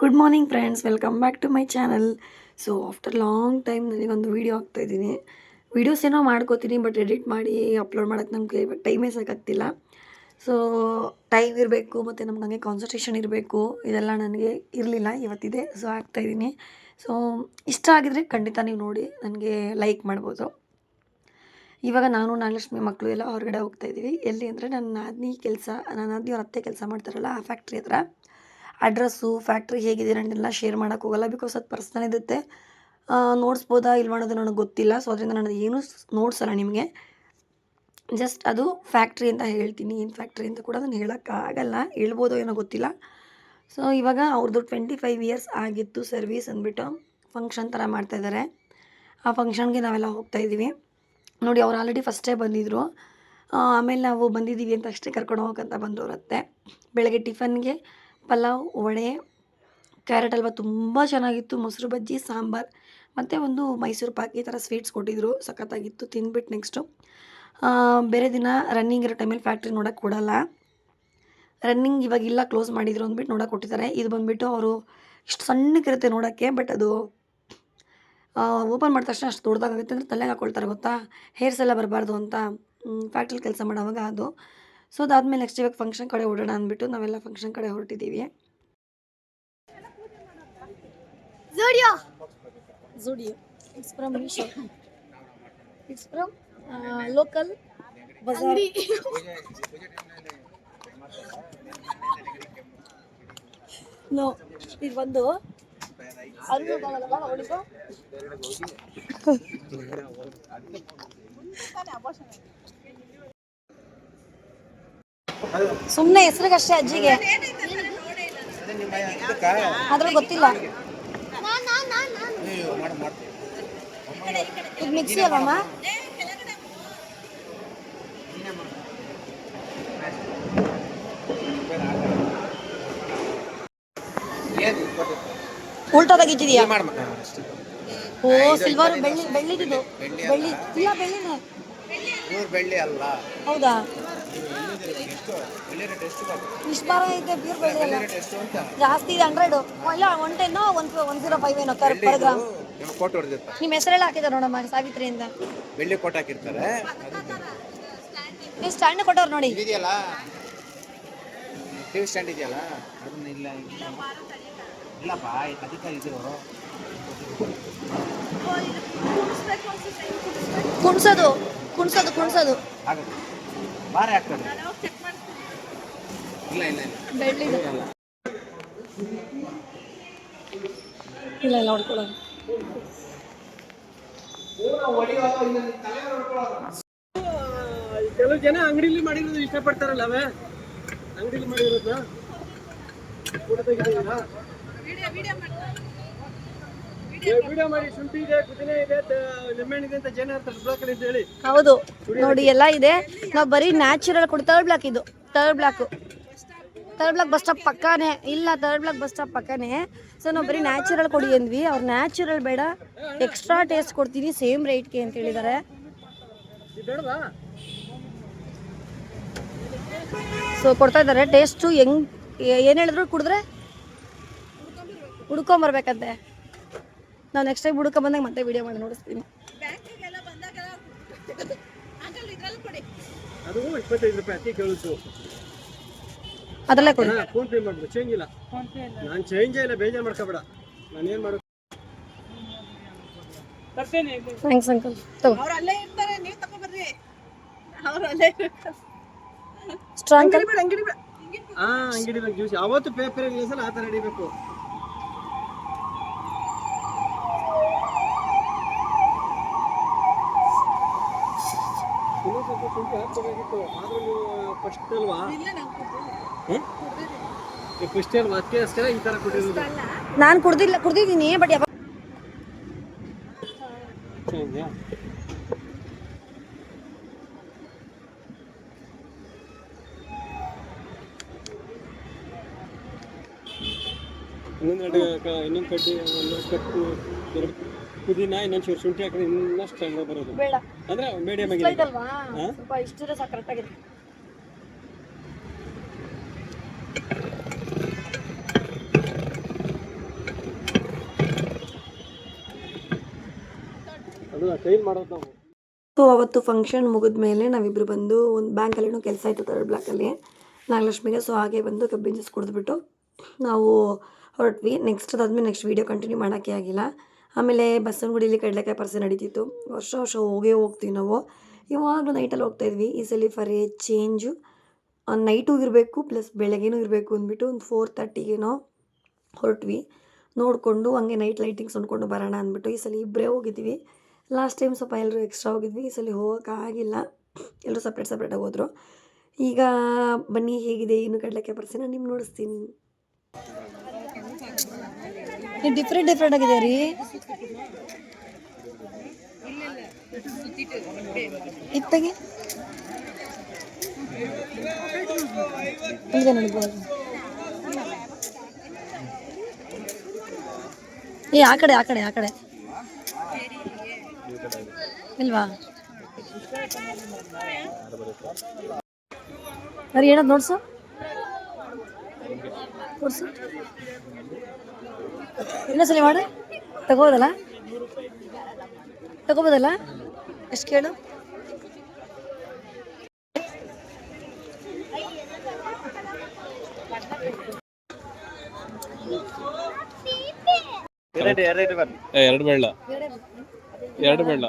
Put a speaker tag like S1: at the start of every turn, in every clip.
S1: Good morning friends welcome back to my channel so after long time ನನಗೊಂದು video ಹಾಕ್ತಾಯಿದ್ದೀನಿ videos ಏನೋ ಮಾಡ್ಕೋತೀನಿ but edit ಮಾಡಿ upload ಮಾಡೋಕ್ಕೆ ನಮಗೆ ಟೈಮೇ ಸಾಕಾಗ್ತಿಲ್ಲ. ಸೊ ಟೈಮ್ ಇರಬೇಕು, ಮತ್ತು ನಮ್ಗೆ ಹಂಗೆ ಕಾನ್ಸಂಟ್ರೇಷನ್ ಇರಬೇಕು, ಇದೆಲ್ಲ ನನಗೆ ಇರಲಿಲ್ಲ, ಇವತ್ತಿದೆ. ಸೊ ಹಾಕ್ತಾಯಿದ್ದೀನಿ ಸೊ ಇಷ್ಟ ಆಗಿದರೆ ಖಂಡಿತ ನೀವು ನೋಡಿ, ನನಗೆ ಲೈಕ್ ಮಾಡ್ಬೋದು. ಇವಾಗ ನಾನು ನಾಗಲಕ್ಷ್ಮಿ ಮಕ್ಕಳು ಎಲ್ಲ ಹೊರಗಡೆ ಹೋಗ್ತಾ ಇದ್ದೀವಿ. ಎಲ್ಲಿ ಅಂದರೆ ನನ್ನ ನಾದಿನಿ ಕೆಲಸ, ನನ್ನ ನಾದಿನಿ ಅವ್ರ ಅತ್ತೆ ಕೆಲಸ ಮಾಡ್ತಾರಲ್ಲ, ಆ ಫ್ಯಾಕ್ಟ್ರಿ ಹತ್ರ. ಅಡ್ರೆಸ್ಸು, ಫ್ಯಾಕ್ಟ್ರಿ ಹೇಗಿದೆ ನಾನೆಲ್ಲ ಶೇರ್ ಮಾಡೋಕ್ಕೆ ಹೋಗಲ್ಲ ಬಿಕಾಸ್ ಅದು ಪರ್ಸ್ನಲ್ ಇರುತ್ತೆ. ನೋಡಿಸ್ಬೋದಾ ಇಲ್ಲ ಮಾಡೋದು ನನಗೆ ಗೊತ್ತಿಲ್ಲ. ಸೊ ಅದರಿಂದ ನಾನು ಏನೂ ನೋಡ್ಸಲ್ಲ ನಿಮಗೆ. ಜಸ್ಟ್ ಅದು ಫ್ಯಾಕ್ಟ್ರಿ ಅಂತ ಹೇಳ್ತೀನಿ. ಏನು ಫ್ಯಾಕ್ಟ್ರಿ ಅಂತ ಕೂಡ ನಾನು ಹೇಳೋಕ್ಕಾಗಲ್ಲ ಹೇಳ್ಬೋದೋ ಏನೋ ಗೊತ್ತಿಲ್ಲ. ಸೊ ಇವಾಗ ಅವ್ರದ್ದು ಟ್ವೆಂಟಿ ಫೈವ್ ಇಯರ್ಸ್ ಆಗಿತ್ತು ಸರ್ವೀಸ್ ಅಂದ್ಬಿಟ್ಟು ಫಂಕ್ಷನ್ ಥರ ಮಾಡ್ತಾಯಿದ್ದಾರೆ ಆ ಫಂಕ್ಷನ್ಗೆ ನಾವೆಲ್ಲ ಹೋಗ್ತಾ ಇದ್ದೀವಿ. ನೋಡಿ, ಅವ್ರು ಆಲ್ರೆಡಿ ಫಸ್ಟೇ ಬಂದಿದ್ದರು ಆಮೇಲೆ ನಾವು ಬಂದಿದ್ದೀವಿ ಅಂತ ಅಷ್ಟೇ ಕರ್ಕೊಂಡು ಹೋಗೋಕ್ಕಂತ ಬಂದವರತ್ತೆ. ಬೆಳಗ್ಗೆ ಟಿಫನ್ಗೆ ಪಲಾವ್, ವಡೆ, ಕ್ಯಾರೆಟ್ ಹಲ್ವ ತುಂಬ ಚೆನ್ನಾಗಿತ್ತು. ಮೊಸರು ಬಜ್ಜಿ, ಸಾಂಬಾರು, ಮತ್ತು ಒಂದು ಮೈಸೂರು ಪಾಕ್ ಈ ಥರ ಸ್ವೀಟ್ಸ್ ಕೊಟ್ಟಿದ್ದರು ಸಖತ್ತಾಗಿತ್ತು. ತಿಂದ್ಬಿಟ್ಟು ನೆಕ್ಸ್ಟು ಬೇರೆ ದಿನ ರನ್ನಿಂಗ್ ಇರೋ ಟೈಮಲ್ಲಿ ಫ್ಯಾಕ್ಟ್ರಿ ನೋಡೋಕೆ ಕೊಡಲ್ಲ ರನ್ನಿಂಗ್ ಇವಾಗ ಇಲ್ಲ ಕ್ಲೋಸ್ ಮಾಡಿದ್ರು ಅಂದ್ಬಿಟ್ಟು ನೋಡೋಕೆ ಕೊಟ್ಟಿದ್ದಾರೆ. ಇದು ಬಂದುಬಿಟ್ಟು ಅವರು ಇಷ್ಟು ಸಣ್ಣಕ್ಕಿರುತ್ತೆ ನೋಡೋಕ್ಕೆ ಬಟ್ ಅದು ಓಪನ್ ಮಾಡಿದ ತಕ್ಷಣ ಅಷ್ಟು ದೊಡ್ಡದಾಗುತ್ತೆ ಅಂದರೆ ತಲೆಗೆ ಹಾಕ್ಕೊಳ್ತಾರೆ ಗೊತ್ತಾ? ಹೇರ್ಸ್ ಎಲ್ಲ ಬರಬಾರ್ದು ಅಂತ ಫ್ಯಾಕ್ಟ್ರಿಲಿ ಕೆಲಸ ಮಾಡೋವಾಗ ಅದು. ಸೊ ಅದಾದಮೇಲೆ ನೆಕ್ಸ್ಟ್ ಇವಾಗ ಫಂಕ್ಷನ್ ಕಡೆ ಓಡೋಣ ಅಂದ್ಬಿಟ್ಟು ನಾವೆಲ್ಲ ಫಂಕ್ಷನ್ ಕಡೆ ಹೊರಟಿದ್ದೀವಿ
S2: Zudio.
S1: Zudio it's. It's from uh, local bazaar.
S2: ಅಂಗಡಿ
S1: ಇದು ಒಂದು ಅರುಣ್ ಸುಮ್ಮನೆ ಹೆಸರಿಗಷ್ಟೇ ಅಜ್ಜಿಗೆ. ಆದ್ರೆ ಗೊತ್ತಿಲ್ಲ. ಇದು ಮಿಕ್ಸಿ ಅಲ್ಲಮ್ಮ ಓ ಸಿಲ್ವರ್ ಬೆಳ್ಳಿ ಬೆಳ್ಳಿದಿದು ಬೆಳ್ಳಿ ಇಲ್ಲ ಬೆಳ್ಳಿನೇ
S3: ಬೆಳ್ಳಿ ಅಲ್ಲ.
S1: ಹೌದಾ? ಇಷ್ಟು ಬಾರ ಐತೆ ಪ್ಯೂರ್ ಬೆಳ್ಳಿ ಅಲ್ಲ ಜಾಸ್ತಿ ಇದೆ ಹಂಡ್ರೆಡು. ಇಲ್ಲ ಒನ್ ಟೆನ್ನೋ ಒನ್ ಒನ್ ಜೀರೋ ಫೈವ್ ಏನೋ ಕರ್ ಪರ್ ಗ್ರಾಮ್
S3: ನಮ್ಮ ಕೋಟ್ ಹೊಡೆದಿರ್ತಾರೆ
S1: ನಿಮ್ಮ ಹೆಸರೆಲ್ಲ ಹಾಕಿದ್ದಾರೆ ನೋಡಮ್ಮ ಸಾವಿತ್ರಿಯಿಂದ.
S3: ಬೆಳ್ಳಿ ಕೋಟ್ ಹಾಕಿರ್ತಾರೆ.
S1: ನೀವು ಸ್ಟ್ಯಾಂಡ್ ಕೊಟ್ಟವ್ರು ನೋಡಿ.
S3: ಇದೆಯಲ್ಲ ಟಿವಿ ಸ್ಟ್ಯಾಂಡ್ ಇದೆಯಲ್ಲ ಅದನ್ನ ಇಲ್ಲ ಇಲ್ಲಪ್ಪ ಅದಕ್ಕೆ ಇದು.
S1: ಕುಣ್ಸೋದು ಕುಣ್ಸೋದು ಕುಣ್ಸೋದು.
S3: ಬಾರೆ ಆಗ್ತದೆ.
S1: ಬೆಳ್ಳಿದು. ಇಲ್ಲ
S4: ಕೆಲವು ಜನ ಅಂಗಡಿಲಿ ಮಾಡಿರೋದು ಇಷ್ಟಪಡ್ತಾರಲ್ಲ ಅವೇ? ಅಂಗಡಿಲಿ ಮಾಡಿರೋದು? ವಿಡಿಯೋ ಮಾಡಿ ಶುಂಠಿ ಇದೆ ಕುದಿನೆ ಇದೆ ಇದೆ ಅಂತ ಜನ ಇರ್ತಾರೆ ಬ್ಲಾಕ್ ಅಂತ ಹೇಳಿ.
S1: ಹೌದು. ನೋಡಿ ಎಲ್ಲ ಇದೆ. ನಾವು ಬರೀ ನ್ಯಾಚುರಲ್ ಕೊಡಿ ತರ್ಡ್ ಬ್ಲಾಕ್ ಇದು. Third block third block bus stop ಪಕ್ಕನೇ. ಇಲ್ಲ ತರ್ಡ್ ಬ್ಲಾಕ್ ಬಸ್ ಸ್ಟಾಪ್ ಪಕ್ಕನೇ. ಸೊ ನಾವು ಬರೀ ನ್ಯಾಚುರಲ್ ಕೊಡಿ ಅಂದ್ವಿ. ಅವ್ರು ನ್ಯಾಚುರಲ್ ಬೇಡ. ಎಕ್ಸ್ಟ್ರಾ ಟೇಸ್ಟ್ ಕೊಡ್ತೀನಿ ಸೇಮ್ ರೇಟ್ಗೆ ಅಂತ ಹೇಳಿದ್ದಾರೆ
S4: ಇದು ಬೇಡವಾ
S1: ಸೊ ಕೊಡ್ತಾ ಇದ್ದಾರೆ ಟೇಸ್ಟು ಹೆಂಗ್ ಏನು ಹೇಳಿದ್ರು ಕುಡಿದ್ರೆ? ಹುಡ್ಕೊಂಬರ್ಬೇಕಂತೆ ನಾವು ನೆಕ್ಸ್ಟ್ ಟೈಮ್ ಹುಡ್ಕೊಂಬಂದಾಗ ಮತ್ತೆ ವಿಡಿಯೋ ಮಾಡಿ ನೋಡಿಸ್ತೀನಿ.
S4: ಅದು ಇಪ್ಪತ್ತೈದು ರೂಪಾಯಿ ಅತಿ ಕೇಳುತ್ತು
S1: ಅದರಲ್ಲೇ ಕೊಡಿ.
S4: ಫೋನ್ ಪೇ ಮಾಡ್ಬಿಡು ಚೇಂಜ್ ಇಲ್ಲ. ನಾನು ಚೇಂಜೇ ಇಲ್ಲ ಬೇಜಾರು ಮಾಡ್ಕೋಬೇಡ. ನಾನು ಏನು ಮಾಡೋದು
S1: ಥ್ಯಾಂಕ್ಸ್ ಅಂಕಲ್ ತಗೋ. ಸ್ಟ್ರಾಂಗ್
S4: ಹಾ ಅಂಗಡಿ ಜ್ಯೂಸ್ ಅವತ್ತು ಪೇಪರ್ ಸಲ ಆ ಥರ ಹಿಡಿಬೇಕು. ಇನ್ನೂ ಸ್ವಲ್ಪ ಶುಂಠಿ ಹಾಕ್ಕೋಬೇಕಿತ್ತು. ಆದ್ರೂ ನೀವು ಫಸ್ಟ್ ಅಲ್ವಾ?
S1: ನಾನು ಕುಡ್ದಿಲ್ಲ ಕುಡ್ದಿದ್ದೀನಿ ಬಟ್ ಯಾವಾಗ
S4: ಇನ್ನೊಂದ್ ಇನ್ನೊಂದು ಇನ್ನೊಂದು ಕಡ್ಡಿ ಒಂದು ಕಟ್ಟು ಎರಡು ಪುದೀನ ಇನ್ನೊಂದು ಶುಂಠಿ ಹಾಕಿದ್ರೆ ಇನ್ನಷ್ಟು ಬರೋದು. ಅಂದ್ರೆ ಮೀಡಿಯಂ ಆಗಿದೆ.
S1: ಸೊ ಅವತ್ತು ಫಂಕ್ಷನ್ ಮುಗಿದ ಮೇಲೆ ನಾವಿಬ್ಬರು ಬಂದು ಒಂದು ಬ್ಯಾಂಕಲ್ಲಿ ಕೆಲಸ ಆಯಿತು ತರ್ಡ್ ಬ್ಲಾಕಲ್ಲಿ ನಾಗಲಕ್ಷ್ಮಿಗೆ ಸೊ ಹಾಗೆ ಬಂದು ಕಬ್ಬಿನ ಜ್ಯೂಸ್ ಕುಡಿದ್ಬಿಟ್ಟು ನಾವು ಹೊರಟ್ವಿ. ನೆಕ್ಸ್ಟ್ ಅದಾದ್ಮೇಲೆ ನೆಕ್ಸ್ಟ್ ವೀಡಿಯೋ ಕಂಟಿನ್ಯೂ ಮಾಡೋಕ್ಕೆ ಆಗಿಲ್ಲ. ಆಮೇಲೆ ಬಸವನಗುಡಿಲಿ ಕಡಲೆಕಾಯಿ ಪರ್ಸೆ ನಡೀತಿತ್ತು. ವರ್ಷ ವರ್ಷ ಹೋಗೇ ಹೋಗ್ತೀವಿ ನಾವು. ಇವಾಗಲೂ ನೈಟಲ್ಲಿ ಹೋಗ್ತಾಯಿದ್ವಿ ಈ ಸಲ ಫರ್ ಎ ಚೇಂಜು ನೈಟು ಇರಬೇಕು ಪ್ಲಸ್ ಬೆಳಗ್ಗೆನೂ ಇರಬೇಕು ಅಂದ್ಬಿಟ್ಟು ಒಂದು ಫೋರ್ ತರ್ಟಿಗೇನೋ ಹೊರಟ್ವಿ. ನೋಡಿಕೊಂಡು ಹಂಗೆ ನೈಟ್ ಲೈಟಿಂಗ್ಸ್ ನೋಡ್ಕೊಂಡು ಬರೋಣ ಅಂದ್ಬಿಟ್ಟು ಈ ಸಲ ಇಬ್ಬರೇ ಹೋಗಿದ್ವಿ. ಲಾಸ್ಟ್ ಟೈಮ್ ಸ್ವಲ್ಪ ಎಲ್ಲರೂ ಎಕ್ಸ್ಟ್ರಾ ಹೋಗಿದ್ವಿ. ಈ ಸಲ ಹೋಗೋಕ್ಕಾಗಿಲ್ಲ ಎಲ್ಲರೂ ಸಪ್ರೇಟ್ ಸಪ್ರೇಟಾಗಿ ಹೋದರು. ಈಗ ಬನ್ನಿ, ಹೇಗಿದೆ, ಏನು ಕಡಲಕ್ಕೆ ಬರ್ತೀನಿ ನಾನು ನಿಮ್ಗೆ ನೋಡಿಸ್ತೀನಿ ಡಿಫ್ರೆಂಟ್ ಡಿಫ್ರೆಂಟ್ ಆಗಿದೆ ರೀ. ಇತ್ತಾಗೆ? ಈಗ ನೋಡ್ಬೋದು ಏ, ಆ ಕಡೆ ಆ ಕಡೆ ಆ ಕಡೆ. ಇಲ್ವಾ? ಅರಿ, ಏನದು ನೋಡ್ಸು? ನೋಡ್ಸು ಇನ್ನೊಂದ್ಸಲಿ ಮಾಡು. ತಗೋಬೋದಲ್ಲ? ತಗೋಬೋದಲ್ಲ? ಎಷ್ಟು ಕೇಳು?
S3: ಎರಡು ಬೇಡ
S5: ಎರಡು ಬೆಳ್ಳ ಎರಡು ಬೆಳ್ಳ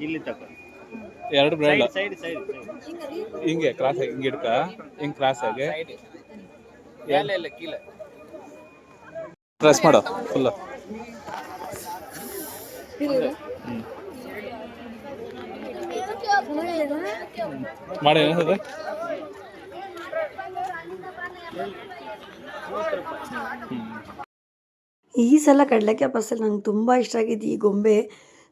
S3: ಇಲ್ಲಿ ತಗೋ.
S5: ಎರಡು
S3: ಸೈಡ್
S5: ಹಿಂಗೆ ಕ್ರಾಸ್ ಆಗಿ ಹಿಂಗೆ ಇಡ್ಕ? ಹಿಂಗೆ ಕ್ರಾಸ್ ಆಗಿ. ಪ್ರೆಸ್ ಮಾಡು ಫುಲ್ ಮಾಡಿ ಏನಿದೆ
S1: ಈ ಸಲ ಕಡಲೆಕಾಯಿ ಪಸಲ್ ನಂಗೆ ತುಂಬ ಇಷ್ಟ ಆಗಿದ್ದು ಈ ಗೊಂಬೆ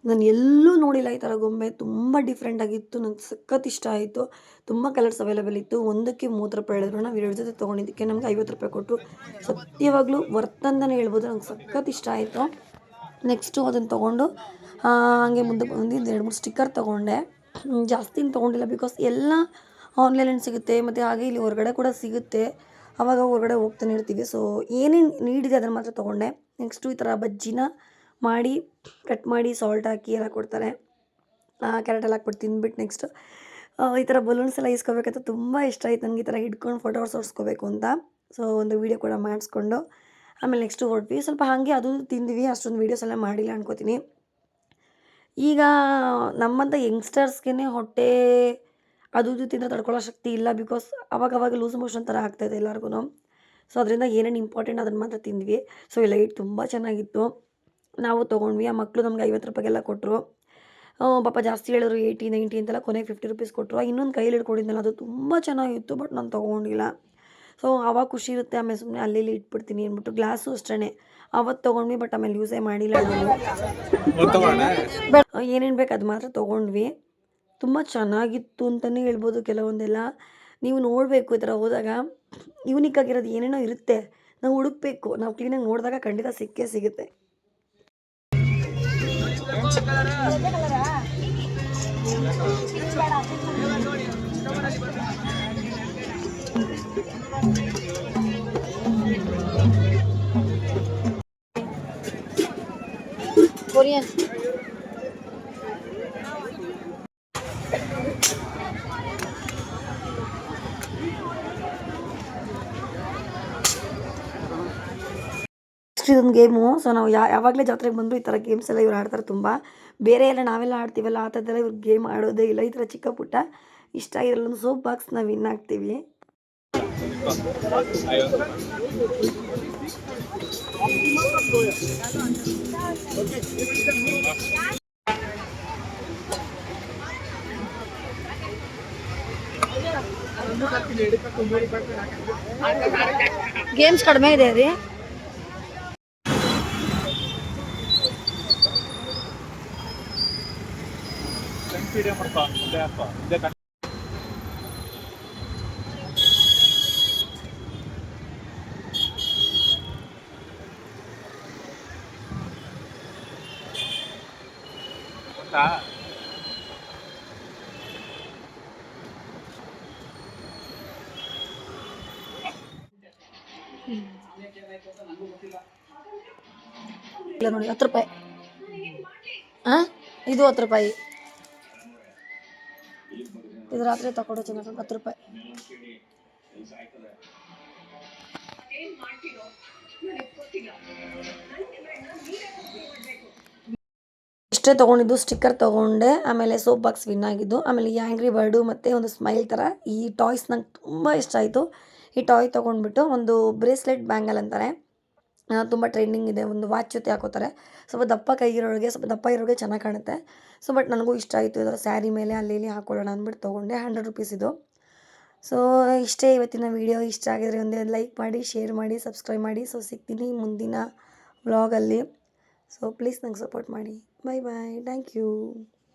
S1: ನಾನು ಎಲ್ಲೂ ನೋಡಿಲ್ಲ ಈ ಥರ ಗೊಂಬೆ. ತುಂಬ ಡಿಫ್ರೆಂಟ್ ಆಗಿತ್ತು. ನಂಗೆ ಸಖತ್ ಇಷ್ಟ ಆಯಿತು. ತುಂಬ ಕಲರ್ಸ್ ಅವೈಲೇಬಲ್ ಇತ್ತು. ಒಂದಕ್ಕೆ ಮೂವತ್ತು ರೂಪಾಯಿ ಹೇಳಿದ್ರು. ನಾವು ಎರಡು ಜೊತೆ ತೊಗೊಂಡಿದ್ದಕ್ಕೆ ನಮ್ಗೆ ಐವತ್ತು ರೂಪಾಯಿ ಕೊಟ್ಟು ಸತ್ಯವಾಗ್ಲೂ ವರ್ತ್ ಅಂತಲೇ ಹೇಳ್ಬೋದು. ನಂಗೆ ಸಖತ್ ಇಷ್ಟ ಆಯಿತು. ನೆಕ್ಸ್ಟು ಅದನ್ನು ತೊಗೊಂಡು ಹಾಗೆ ಮುಂದೆ ಬಂದಿದ್ದು ಎರಡು ಮೂರು ಸ್ಟಿಕ್ಕರ್ ತೊಗೊಂಡೆ. ಜಾಸ್ತಿ ತೊಗೊಂಡಿಲ್ಲ ಬಿಕಾಸ್ ಎಲ್ಲ ಆನ್ಲೈನಲ್ಲಿ ಸಿಗುತ್ತೆ. ಮತ್ತು ಹಾಗೆ ಇಲ್ಲಿ ಹೊರಗಡೆ ಕೂಡ ಸಿಗುತ್ತೆ. ಆವಾಗ ಹೊರಗಡೆ ಹೋಗ್ತಾನೆ ಇರ್ತೀವಿ. ಸೊ ಏನೇನು ನೀಡಿದೆ ಅದನ್ನು ಮಾತ್ರ ತೊಗೊಂಡೆ. ನೆಕ್ಸ್ಟು ಈ ಥರ ಬಜ್ಜಿನ ಮಾಡಿ ಕಟ್ ಮಾಡಿ ಸಾಲ್ಟ್ ಹಾಕಿ ಎಲ್ಲ ಕೊಡ್ತಾರೆ. ಕ್ಯಾರೆಟ್ ಎಲ್ಲ ಹಾಕ್ಬಿಟ್ಟು ತಿಂದ್ಬಿಟ್ಟು ನೆಕ್ಸ್ಟ್ ಈ ಥರ ಬಲೂನ್ಸ್ ಎಲ್ಲ ಇಸ್ಕೋಬೇಕಂತ ತುಂಬ ಇಷ್ಟ ಆಯ್ತು ನನಗೆ ಈ ಥರ ಹಿಡ್ಕೊಂಡು ಫೋಟೋಸ್ ಹೊಡ್ಸ್ಕೋಬೇಕು ಅಂತ. ಸೊ ಒಂದು ವೀಡಿಯೋ ಕೂಡ ಮಾಡಿಸ್ಕೊಂಡು ಆಮೇಲೆ ನೆಕ್ಸ್ಟು ಹೊರಟ್ವಿ ಸ್ವಲ್ಪ ಹಾಗೆ ಅದು ತಿಂದ್ವಿ, ಅಷ್ಟೊಂದು ವೀಡಿಯೋಸ್ ಎಲ್ಲ ಮಾಡಿಲ್ಲ ಅನ್ಕೋತೀನಿ. ಈಗ ನಮ್ಮಂಥ ಯಂಗ್ಸ್ಟರ್ಸ್ಗೆ ಹೊಟ್ಟೆ ಅದು ಇದು ತಿಂದ ತಡ್ಕೊಳ್ಳೋ ಶಕ್ತಿ ಇಲ್ಲ ಬಿಕಾಸ್ ಅವಾಗ ಅವಾಗ ಲೂಸ್ ಮೋಷನ್ ಥರ ಆಗ್ತಾಯಿದೆ ಎಲ್ಲರಿಗೂ ಸೊ ಅದರಿಂದ ಏನೇನು ಇಂಪಾರ್ಟೆಂಟ್ ಅದನ್ನು ಮಾತ್ರ ತಿಂದ್ವಿ. ಸೊ ಈ ಲೈಟ್ ತುಂಬ ಚೆನ್ನಾಗಿತ್ತು. ನಾವು ತೊಗೊಂಡ್ವಿ. ಆ ಮಕ್ಕಳು ನಮ್ಗೆ ಐವತ್ತು ರೂಪಾಯಿಗೆಲ್ಲ ಕೊಟ್ಟರು ಪಾಪ ಜಾಸ್ತಿ ಹೇಳಿದ್ರು ಏಯ್ಟಿ ನೈಂಟಿ ಅಂತೆಲ್ಲ ಕೊನೆಗೆ ಫಿಫ್ಟಿ ರುಪೀಸ್ ಕೊಟ್ಟರು ಇನ್ನೊಂದು ಕೈಯಲ್ಲಿ ಹಿಡ್ಕೊಂಡಿದ್ದಲ್ಲ ಅದು ತುಂಬ ಚೆನ್ನಾಗಿತ್ತು ಬಟ್ ನಾನು ತೊಗೊಂಡಿಲ್ಲ. ಸೊ ಆವಾಗ ಖುಷಿ ಇರುತ್ತೆ. ಆಮೇಲೆ ಸುಮ್ಮನೆ ಅಲ್ಲಿ ಇಲ್ಲಿ ಇಟ್ಬಿಡ್ತೀನಿ ಅಂದ್ಬಿಟ್ಟು ಗ್ಲಾಸು ಅಷ್ಟೇ ಅವತ್ತು ತೊಗೊಂಡ್ವಿ ಬಟ್ ಆಮೇಲೆ ಯೂಸೇ ಮಾಡಿಲ್ಲ ಏನೇನು ಬೇಕು ಅದು ಮಾತ್ರ ತೊಗೊಂಡ್ವಿ. ತುಂಬ ಚೆನ್ನಾಗಿತ್ತು ಅಂತಲೇ ಹೇಳ್ಬೋದು ಕೆಲವೊಂದೆಲ್ಲ. ನೀವು ನೋಡಬೇಕು ಈ ಥರ ಹೋದಾಗ. ಯೂನಿಕ್ ಆಗಿರೋದು ಏನೇನೋ ಇರುತ್ತೆ. ನಾವು ಹುಡುಕ್ಬೇಕು. ನಾವು ಕ್ಲೀನಾಗಿ ನೋಡಿದಾಗ ಖಂಡಿತ ಸಿಕ್ಕೇ ಸಿಗುತ್ತೆ. ಕೊರಿಯನ್. ನೆಕ್ಸ್ಟ್ ಇದೊಂದು ಗೇಮು. ಸೊ ನಾವು ಯಾ, ಯಾವಾಗಲೇ ಜಾತ್ರೆಗೆ ಬಂದರೂ ಈ ಥರ ಗೇಮ್ಸ್ ಎಲ್ಲ ಇವ್ರು ಆಡ್ತಾರೆ ತುಂಬ. ಬೇರೆ ಎಲ್ಲ ನಾವೆಲ್ಲ ಆಡ್ತೀವಲ್ಲ, ಆ ಥರದ್ದೆಲ್ಲ ಇವ್ರು ಗೇಮ್ ಆಡೋದೇ ಇಲ್ಲ. ಈ ಥರ ಚಿಕ್ಕ ಪುಟ್ಟ ಇಷ್ಟ ಆಗಿರಲ್ಲ. ಸೋಪ್ ಬಾಕ್ಸ್ ನಾವು ವಿನ್ ಆಗ್ತೀವಿ. ಗೇಮ್ಸ್ ಕಡಿಮೆ ಇದೆ ರೀ. ಇಲ್ಲ ನೋಡಿ ಹತ್ತು ರೂಪಾಯಿ. ಇದು ಹತ್ತು ರೂಪಾಯಿ. ಇದು ರಾತ್ರಿ ತಗೊಂಡು ಚೆನ್ನಾಗಿ ಹತ್ತು ರೂಪಾಯಿ. ಇಷ್ಟೇ ತೊಗೊಂಡಿದ್ದು ಸ್ಟಿಕ್ಕರ್ ತೊಗೊಂಡೆ, ಆಮೇಲೆ ಸೋಪ್ ಬಾಕ್ಸ್ ವಿನ್ ಆಗಿದ್ದು, ಆಮೇಲೆ ಈ ಆ್ಯಂಗ್ರಿ ಬರ್ಡು ಮತ್ತು ಒಂದು ಸ್ಮೈಲ್ ಥರ ಈ ಟಾಯ್ಸ್ ನಂಗೆ ತುಂಬ ಇಷ್ಟ ಆಯಿತು. ಈ ಟಾಯ್ ತೊಗೊಂಡ್ಬಿಟ್ಟು ಒಂದು ಬ್ರೇಸ್ಲೆಟ್ ಬ್ಯಾಂಗಲ್ ಅಂತಾರೆ. ತುಂಬ ಟ್ರೆಂಡಿಂಗ್ ಇದೆ, ಒಂದು ವಾಚ್ ಜೊತೆ ಹಾಕೋತಾರೆ. ಸ್ವಲ್ಪ ದಪ್ಪ ಕೈಗಿರೋರಿಗೆ, ಸ್ವಲ್ಪ ದಪ್ಪ ಇರೋರಿಗೆ ಚೆನ್ನಾಗಿ ಕಾಣುತ್ತೆ. ಸೊ ಬಟ್ ನನಗೂ ಇಷ್ಟ ಆಯಿತು ಇದರ ಸ್ಯಾರಿ ಮೇಲೆ, ಅಲ್ಲಿ ಇಲ್ಲಿ ಹಾಕೊಳ್ಳೋಣ ಅಂದ್ಬಿಟ್ಟು ತೊಗೊಂಡೆ ಹಂಡ್ರೆಡ್ ರುಪೀಸ್ ಇದು. ಸೊ ಇಷ್ಟೇ ಇವತ್ತಿನ ವಿಡಿಯೋ ಇಷ್ಟ ಆಗಿದ್ರೆ ಒಂದೇ ಲೈಕ್ ಮಾಡಿ ಶೇರ್ ಮಾಡಿ ಸಬ್ಸ್ಕ್ರೈಬ್ ಮಾಡಿ. ಸೊ ಸಿಗ್ತೀನಿ ಮುಂದಿನ ವ್ಲಾಗಲ್ಲಿ ಸೊ ಪ್ಲೀಸ್ ನಂಗೆ ಸಪೋರ್ಟ್ ಮಾಡಿ. ಬಾಯ್ ಬಾಯ್ ಥ್ಯಾಂಕ್ ಯು